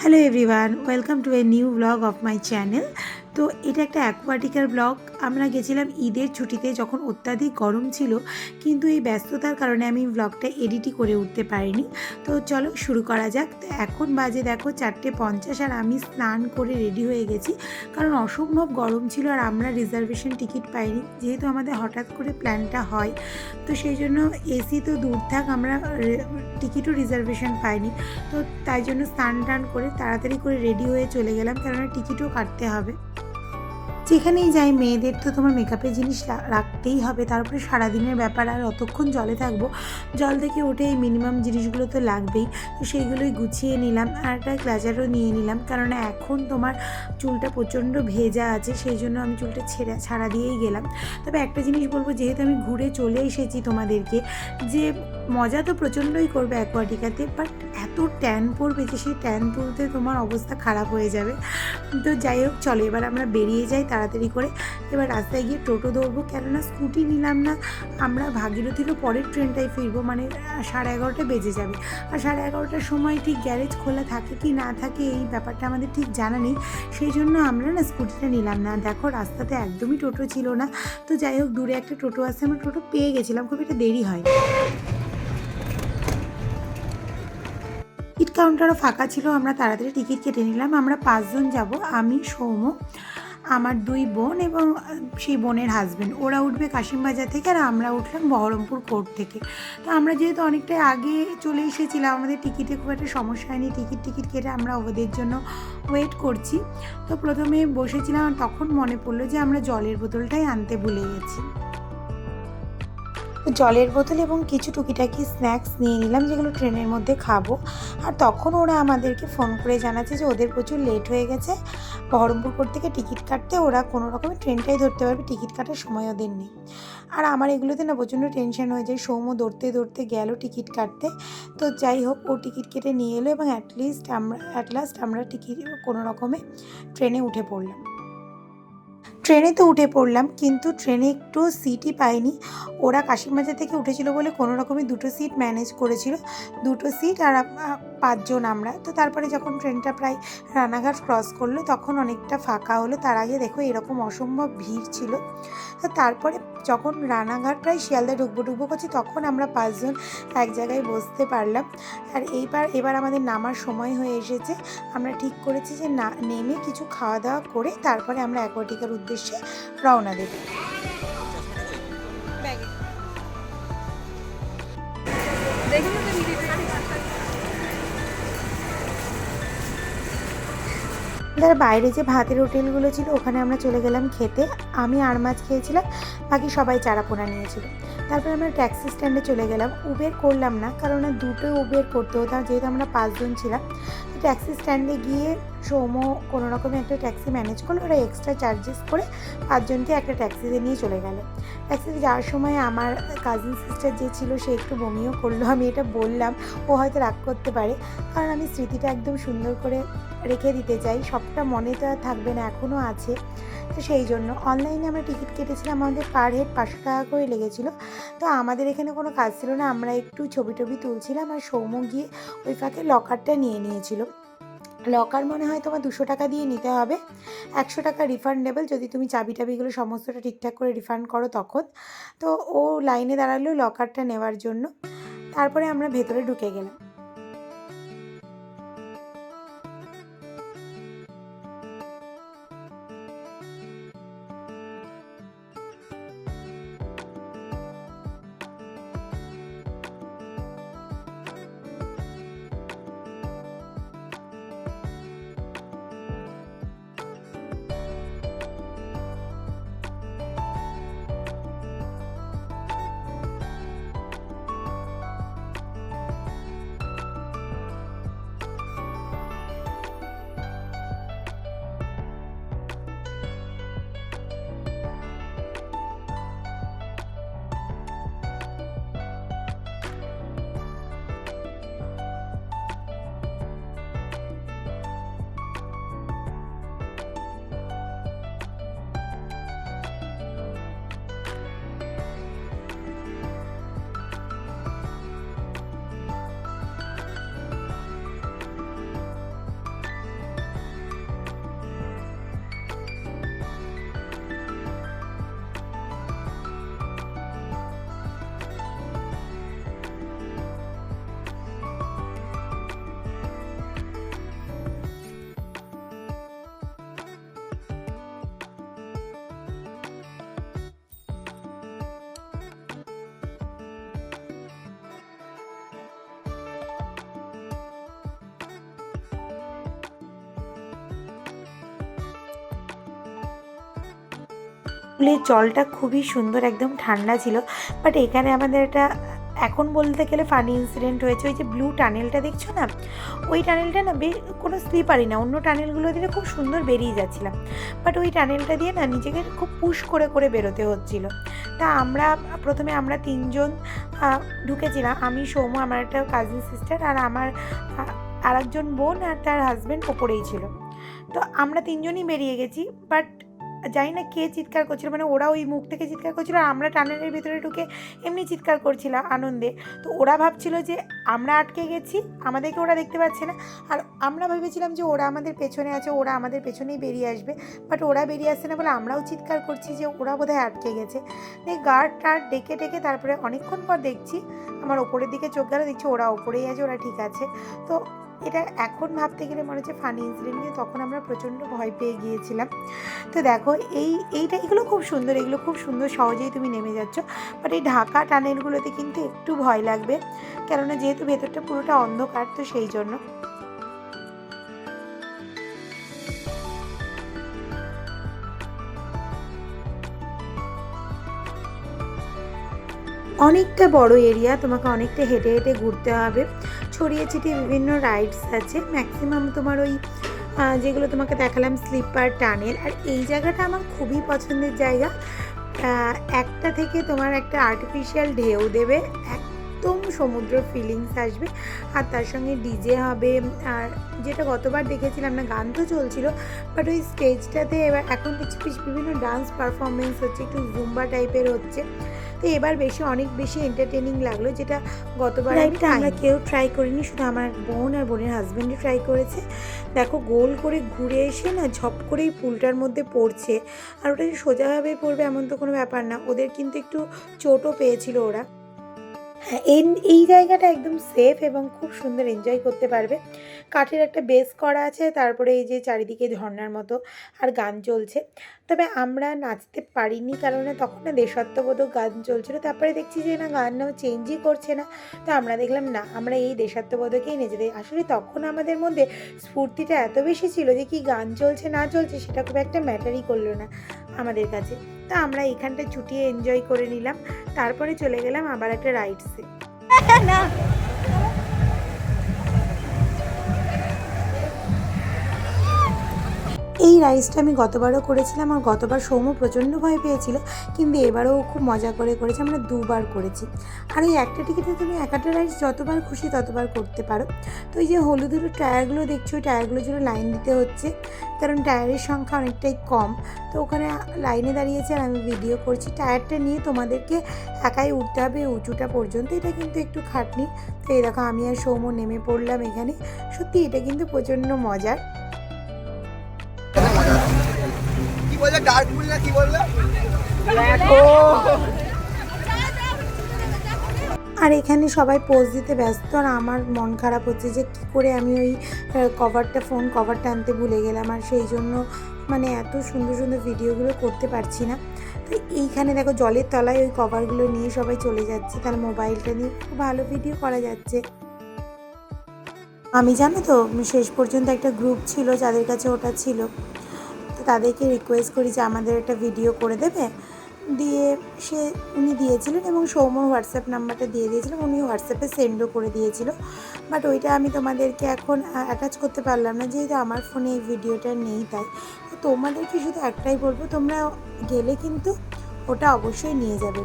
Hello everyone welcome to a new blog of my channel তো এটা একটা অ্যাকোয়াটিকার blog আমরা গেছিলাম ঈদের ছুটিতে যখন অত্যাধিক গরম ছিল, কিন্তু এই ব্যস্ততার কারণে আমি ব্লগটা এডিটই করে উঠতে পারিনি। তো চলো শুরু করা যাক। তো এখন বাজে দেখো চারটে পঞ্চাশ আর আমি স্নান করে রেডি হয়ে গেছি। কারণ অসম্ভব গরম ছিল আর আমরা রিজার্ভেশন টিকিট পাইনি। যেহেতু আমাদের হঠাৎ করে প্ল্যানটা হয়, তো সেই জন্য এসি তো দূর থাক, আমরা টিকিটও রিজার্ভেশন পাইনি। তো তাই জন্য স্নান টান করে তাড়াতাড়ি করে রেডি হয়ে চলে গেলাম, কেননা টিকিটও কাটতে হবে। যেখানেই যাই মেয়েদের তো তোমার মেকআপের জিনিস রা- রাখতেই হবে। তারপরে সারাদিনের ব্যাপার আর অতক্ষণ জলে থাকব। জল থেকে উঠে এই মিনিমাম জিনিসগুলো তো লাগবেই। তো সেইগুলোই গুছিয়ে নিলাম আর একটা গ্লাজারও নিয়ে নিলাম। কেননা এখন তোমার চুলটা প্রচণ্ড ভেজা আছে, সেই জন্য আমি চুলটা ছেড়ে, ছাড়া দিয়েই গেলাম। তবে একটা জিনিস বলব, যেহেতু আমি ঘুরে চলে এসেছি তোমাদেরকে, যে মজা তো প্রচণ্ডই করবে অ্যাকোয়াটিকাতে বাট এত ট্যান পড়বে যে সেই ট্যান তুলতে তোমার অবস্থা খারাপ হয়ে যাবে। তো যাই হোক, চলো এবার আমরা বেরিয়ে যাই তাড়াতাড়ি করে। এবার রাস্তায় গিয়ে টোটো ধরবো। কেননা স্কুটি নিলাম না, আমরা ভাগীরথীরও পরের ট্রেনটায় ফিরবো মানে সাড়ে এগারোটা বেজে যাবে। আর সাড়ে এগারোটার সময় ঠিক গ্যারেজ খোলা থাকে কি না থাকে এই ব্যাপারটা আমাদের ঠিক জানা নেই। সেই জন্য আমরা না স্কুটিটা নিলাম না। দেখো, রাস্তাতে একদমই টোটো ছিল না। তো যাই হোক, দূরে একটা টোটো আসছে আমরা টোটো পেয়ে গেছিলাম, খুব একটা দেরি হয় টিকিট কাউন্টারও ফাঁকা ছিল, আমরা তাড়াতাড়ি টিকিট কেটে নিলাম। আমরা পাঁচজন যাব, আমি সৌম আমার দুই বোন এবং সেই বোনের হাজব্যান্ড ওরা উঠবে কাশিমবাজার থেকে আর আমরা উঠলাম বহরমপুর কোর্ট থেকে। তো আমরা যেহেতু অনেকটাই আগে চলে এসেছিলাম, আমাদের টিকিটে খুব একটা সমস্যা হয়নি। টিকিট টিকিট কেটে আমরা ওদের জন্য ওয়েট করছি। তো প্রথমে বসেছিলাম তখন মনে পড়ল যে আমরা জলের বোতলটাই আনতে ভুলে গেছি। জলের বোতল এবং কিছু টুকিটাকি স্ন্যাক্স নিয়ে নিলাম, যেগুলো ট্রেনের মধ্যে খাব। আর তখন ওরা আমাদেরকে ফোন করে জানাচ্ছে যে ওদের প্রচুর লেট হয়ে গেছে। বহরমপুর থেকে টিকিট কাটতে ওরা কোনো রকমের ট্রেনটাই ধরতে পারবে টিকিট কাটার সময় ওদের নেই। আর আমার এগুলোতে না প্রচণ্ড টেনশন হয়ে যায়, সৌম্য দৌড়তে দৌড়তে গেল টিকিট কাটতে। তো যাই হোক, ও টিকিট কেটে নিয়ে এলো এবং অ্যাটলিস্ট আমরা অ্যাট লাস্ট আমরা টিকিট কোনো রকমে ট্রেনে উঠে পড়লাম। ট্রেনে তো উঠে পড়লাম, কিন্তু ট্রেনে একটু সিটই পাইনি। ওরা কাশিমবাজার থেকে উঠেছিল বলে কোনো রকমে দুটো সিট ম্যানেজ করেছিল। দুটো সিট আর পাঁচজন আমরা। তো তারপরে যখন ট্রেনটা প্রায় রানাঘাট ক্রস করল, তখন অনেকটা ফাঁকা হলো। তার আগে দেখো এরকম অসম্ভব ভিড় ছিল। তো তারপরে যখন রানাঘাট প্রায় শিয়ালদা ডুববো ডুববো করছি, তখন আমরা পাঁচজন এক জায়গায় বসতে পারলাম। আর এইবার, এবার আমাদের নামার সময় হয়ে এসেছে। আমরা ঠিক করেছি যে না, নেমে কিছু খাওয়া দাওয়া করে তারপরে আমরা অ্যাকোয়াটিকার উদ্দেশ্যে রওনা দেবো। তার বাইরে যে ভাতের হোটেলগুলো ছিল, ওখানে আমরা চলে গেলাম খেতে। আমি আর মাছ খেয়েছিলাম, বাকি সবাই চারাপোনা নিয়েছিল। তারপরে আমরা ট্যাক্সি স্ট্যান্ডে চলে গেলাম। উবের করলাম না, কারণ দুটো উবের করতে হতো। যেহেতু আমরা পাঁচজন ছিলাম ট্যাক্সি স্ট্যান্ডে গিয়ে সৌম কোনো রকমে একটা ট্যাক্সি ম্যানেজ করল, ওরা এক্সট্রা চার্জেস করে পাঁচজনকে একটা ট্যাক্সিতে নিয়ে চলে গেল। ট্যাক্সিতে যাওয়ার সময় আমার কাজিন সিস্টার যে ছিল, সে একটু বমিও করল, আমি এটা বললাম। ও হয়তো রাগ করতে পারে, কারণ আমি স্মৃতিটা একদম সুন্দর করে রেখে দিতে চাই। সবটা মনে তো থাকবে না এখনও আছে। তো সেই জন্য অনলাইনে আমরা টিকিট কেটেছিলাম, আমাদের পার হেড পাঁচশো টাকা করে লেগেছিলো। তো আমাদের এখানে কোনো কাজ ছিল না, আমরা একটু ছবি টবি তুলছিলাম আর সৌম্য গিয়ে ওই ফাঁকে লকারটা নিয়ে নিয়েছিল। লকার মনে হয় তোমার দুশো টাকা দিয়ে নিতে হবে। একশো টাকা রিফান্ডেবল যদি তুমি চাবি টাবিগুলো সমস্তটা ঠিকঠাক করে রিফান্ড করো তখন। তো ও লাইনে দাঁড়াল লকারটা নেওয়ার জন্য। তারপরে আমরা ভেতরে ঢুকে গেলাম। পুলের জলটা খুবই সুন্দর, একদম ঠান্ডা ছিল। বাট এখানে আমাদের একটা, এখন বলতে গেলে ফানি ইনসিডেন্ট হয়েছে, ওই যে ব্লু টানেলটা দেখছ না? ওই টানেলটা না বে, কোনো স্লিপারই না, অন্য টানেলগুলো দিয়ে খুব সুন্দর বেরিয়ে যাচ্ছিলাম। বাট ওই টানেলটা দিয়ে না নিজেকে খুব পুশ করে করে বেরোতে হচ্ছিল। তা আমরা, প্রথমে আমরা তিনজন ঢুকেছিলাম। আমি, সৌম্য, আমার একটা কাজিন সিস্টার আর আমার আর একজন বোন আর তার হাজব্যান্ড ওপরেই ছিল। তো আমরা তিনজনই বেরিয়ে গেছি বাট জানি না কে চিৎকার করছিল মানে ওরা ওই মুখ থেকে চিৎকার করছিল আর আমরা টানেলের ভিতরে ঢুকে এমনি চিৎকার করছিলাম আনন্দে। তো ওরা ভাবছিল যে আমরা আটকে গেছি, আমাদেরকে ওরা দেখতে পাচ্ছে না। আর আমরা ভেবেছিলাম যে ওরা আমাদের পেছনে আছে, ওরা আমাদের পেছনেই বেরিয়ে আসবে। বাট ওরা বেরিয়ে আসছে না বলে আমরাও চিৎকার করছি যে ওরা বোধহয় আটকে গেছে। দিয়ে গার্ড টার্ড ডেকে ডেকে তারপরে অনেকক্ষণ পর দেখছি, আমার ওপরের দিকে চোখ গেল, দেখছি ওরা ওপরেই আছে, ওরা ঠিক আছে। তো এটা এখন ভাবতে গেলে মনে হচ্ছে ফানি ইনসিডেন্ট নিয়ে তখন আমরা প্রচণ্ড ভয় পেয়ে গিয়েছিলাম। তো দেখো, এই, এইটা, এগুলো খুব সুন্দর, এগুলো খুব সুন্দর, সহজেই তুমি নেমে যাচ্ছ। বাট এই ঢাকা টানেলগুলোতে কিন্তু একটু ভয় লাগবে। কেননা যেহেতু ভেতরটা পুরোটা অন্ধকার, তো সেই জন্য। অনেকটা বড় এরিয়া তোমাকে অনেকটা হেঁটে হেঁটে ঘুরতে হবে। ছড়িয়ে ছিটিয়ে বিভিন্ন রাইডস আছে। ম্যাক্সিমাম তোমার ওই যেগুলো তোমাকে দেখালাম স্লিপার টানেল আর এই জায়গাটা আমার খুবই পছন্দের জায়গা। একটা থেকে তোমার একটা আর্টিফিশিয়াল ঢেউ দেবে, একদম সমুদ্র ফিলিংস আসবে। আর তার সঙ্গে ডিজে হবে। আর যেটা গতবার দেখেছিলাম না, গান তো চলছিল বাট ওই স্টেজটাতে এবার এখন কিছু কিছু বিভিন্ন ডান্স পারফরমেন্স হচ্ছে, একটু জুম্বা টাইপের হচ্ছে। তো এবার বেশি অনেক বেশি এন্টারটেনিং লাগল যেটা গতবার আমরা কেউ ট্রাই করিনি শুধু আমার বোন আর বোনের হাজব্যান্ডই ট্রাই করেছে। দেখো গোল করে ঘুরে এসে না ঝপ করেই পুলটার মধ্যে পড়ছে। আর ওটা যে সোজাভাবে পড়বে এমন তো কোনো ব্যাপার না ওদের কিন্তু একটু চোটও পেয়েছিল ওরা। এই এই জায়গাটা একদম সেফ এবং খুব সুন্দর এনজয় করতে পারবে। কাঠের একটা বেস করা আছে, তারপরে এই যে চারিদিকে ঝর্ণার মতো আর গান চলছে। তবে আমরা নাচতে পারিনি কারণ তখন না দেশাত্মবোধক গান চলছিল। তারপরে দেখছি যে না গান নাও চেঞ্জই করছে না। তো আমরা দেখলাম না, আমরা এই দেশাত্মবোধকেই নেচে দিই। আসলে তখন আমাদের মধ্যে স্ফূর্তিটা এত বেশি ছিল যে কি গান চলছে না চলছে সেটা খুব একটা ম্যাটারই করল না। আমাদের কাছে। তো আমরা এখানটা ছুটিয়ে এনজয় করে নিলাম। তারপরে চলে গেলাম আবার একটা রাইডসে এই রাইসটা আমি গতবারও করেছিলাম আর গতবার সৌম্য প্রচণ্ড ভয় পেয়েছিল, কিন্তু এবারও খুব মজা করে করেছি, আমরা দুবার করেছি। আর ওই একটা টিকিটে তুমি একটা রাইস যতবার খুশি ততবার করতে পারো। তো এই যে হলুদ হলুদ টায়ারগুলো দেখছ, ওই টায়ারগুলোর জন্য লাইন দিতে হচ্ছে, কারণ টায়ারের সংখ্যা অনেকটাই কম। তো ওখানে লাইনে দাঁড়িয়েছে আর আমি ভিডিও করছি। টায়ারটা নিয়ে তোমাদেরকে একাই উঠতে হবে উঁচুটা পর্যন্ত। এটা কিন্তু একটু খাটনি। তো এই দেখো, আমি আর সৌম্য নেমে পড়লাম এখানে। সত্যি এটা কিন্তু প্রচণ্ড মজার। বললে ডার্ক পুল না কি বললে? আর এখানে সবাই পোজ দিতে ব্যস্ত আর আমার মন খারাপ হচ্ছে যে কী করে আমি ওই কভারটা ফোন কভারটা আনতে ভুলে গেলাম আর সেই জন্য মানে এত সুন্দর সুন্দর ভিডিওগুলো করতে পারছি না। তো এইখানে দেখো জলের তলায় ওই কভারগুলো নিয়ে সবাই চলে যাচ্ছে তার মোবাইলটা নিয়ে খুব ভালো ভিডিও করা যাচ্ছে। আমি জানো তো শেষ পর্যন্ত একটা গ্রুপ ছিল যাদের কাছে ওটা ছিল। তাদেরকে রিকোয়েস্ট করি যে আমাদের একটা ভিডিও করে দেবে। দিয়ে সে, উনি দিয়েছিলেন এবং সৌম্য হোয়াটসঅ্যাপ নাম্বারটা দিয়ে দিয়েছিলেন উনি হোয়াটসঅ্যাপে সেন্ডও করে দিয়েছিল। বাট ওইটা আমি তোমাদেরকে এখন অ্যাটাচ করতে পারলাম না, যেহেতু আমার ফোনে এই ভিডিওটা নেই তাই। তোমাদেরকে শুধু একটাই বলব, তোমরা গেলে কিন্তু ওটা অবশ্যই নিয়ে যাবে।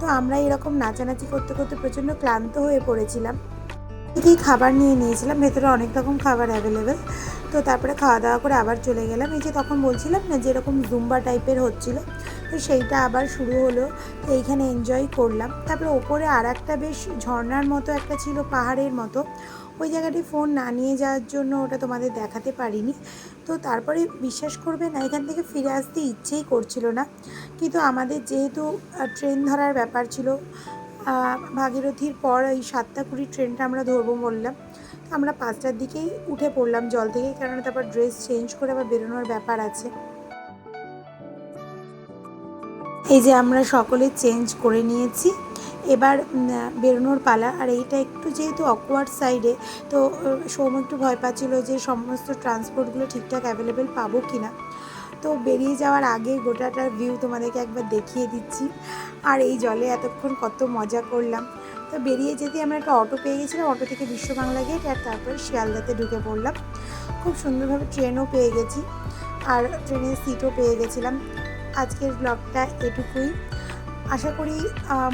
তো আমরা এরকম নাচানাচি করতে করতে প্রচণ্ড ক্লান্ত হয়ে পড়েছিলাম। থেকেই খাবার নিয়ে নিয়েছিলাম, ভেতরে অনেক রকম খাবার অ্যাভেলেবেল তো তারপরে খাওয়া দাওয়া করে আবার চলে গেলাম। এই যে তখন বলছিলাম না, যেরকম জুম্বা টাইপের হচ্ছিল, তো সেইটা আবার শুরু হলো। তো এইখানে এনজয় করলাম। তারপরে ওপরে আর একটা বেশ ঝর্ণার মতো একটা ছিল, পাহাড়ের মতো। ওই জায়গাটি ফোন না নিয়ে যাওয়ার জন্য ওটা তোমাদের দেখাতে পারিনি। তো তারপরে বিশ্বাস করবে না, এখান থেকে ফিরে আসতে ইচ্ছেই করছিল না। কিন্তু আমাদের যেহেতু ট্রেন ধরার ব্যাপার ছিল ভাগীরথীর পর এই সাতটা কুড়ি ট্রেনটা আমরা ধরবো বললাম। আমরা পাঁচটার দিকেই উঠে পড়লাম জল থেকে কারণ তারপর ড্রেস চেঞ্জ করে আবার বেরোনোর ব্যাপার আছে। এই যে আমরা সকলে চেঞ্জ করে নিয়েছি। এবার বেরোনোর পালা। আর এইটা একটু যেহেতু অকওয়ার্ড সাইডে তো সৌম একটু ভয় পাচ্ছিল যে সমস্ত ট্রান্সপোর্টগুলো ঠিকঠাক অ্যাভেলেবেল পাবো কি না তো বেরিয়ে যাওয়ার আগে গোটাটার ভিউ তোমাদেরকে একবার দেখিয়ে দিচ্ছি। আর এই জলে এতক্ষণ কত মজা করলাম। তো বেরিয়ে যেতে আমরা একটা অটো পেয়ে গেছিলাম অটো থেকে বিশ্ব বাংলা গেট আর তারপরে শিয়ালদাতে ঢুকে পড়লাম। খুব সুন্দরভাবে ট্রেনও পেয়ে গেছি আর ট্রেনের সিটও পেয়ে গেছিলাম। আজকের ব্লগটা এটুকুই। আশা করি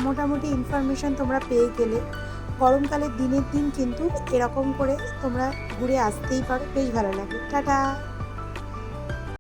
মোটামুটি ইনফরমেশান তোমরা পেয়ে গেলে। গরমকালের দিনের দিন কিন্তু এরকম করে তোমরা ঘুরে আসতেই পারো। বেশ ভালো লাগে টাটা!